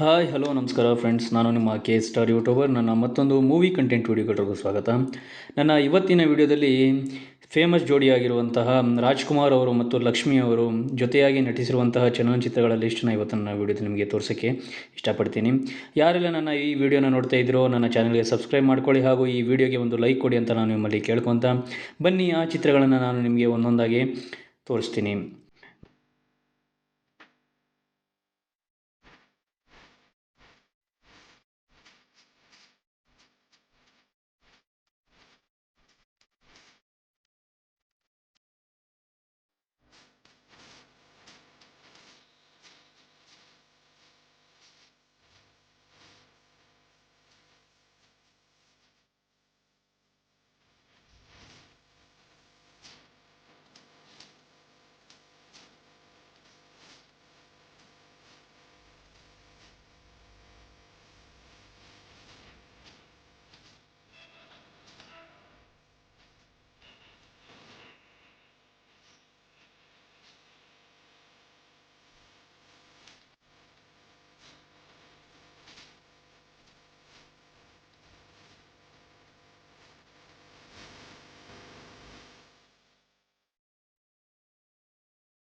Hi hello ನಮಸ್ಕಾರ friends ನಾನು ನಿಮ್ಮ ಕೆ ಸ್ಟಾರ್ ಯೂಟ್ಯೂಬರ್ ನನ್ನ ಮತ್ತೊಂದು ಮೂವಿ ಕಂಟೆಂಟ್ ವೀಡಿಯೋಗಳಿಗೂ ಸ್ವಾಗತ. ನನ್ನ ಇವತ್ತಿನ ವಿಡಿಯೋದಲ್ಲಿ ಫೇಮಸ್ ಜೋಡಿಯಾಗಿರುವಂತಹ ರಾಜ್ಕುಮಾರ್ ಅವರು ಮತ್ತು ಲಕ್ಷ್ಮಿ ಅವರು ಜೊತೆಯಾಗಿ ನಟಿಸಿರುವಂತಹ ಚಲನಚಿತ್ರಗಳ ಲಿಸ್ಟನ್ನ ಇವತ್ತು ನನ್ನ ವಿಡಿಯೋದಲ್ಲಿ ನಿಮಗೆ ತೋರಿಸೋಕ್ಕೆ ಇಷ್ಟಪಡ್ತೀನಿ. ಯಾರೆಲ್ಲ ನನ್ನ ಈ ವಿಡಿಯೋನ ನೋಡ್ತಾ ಇದ್ದೀರೋ ನನ್ನ ಚಾನಲ್ಗೆ ಸಬ್ಸ್ಕ್ರೈಬ್ ಮಾಡ್ಕೊಳ್ಳಿ ಹಾಗೂ ಈ ವಿಡಿಯೋಗೆ ಒಂದು ಲೈಕ್ ಕೊಡಿ ಅಂತ ನಾನು ನಿಮ್ಮಲ್ಲಿ ಕೇಳ್ಕೊತ ಬನ್ನಿ. ಆ ಚಿತ್ರಗಳನ್ನು ನಾನು ನಿಮಗೆ ಒಂದೊಂದಾಗಿ ತೋರಿಸ್ತೀನಿ.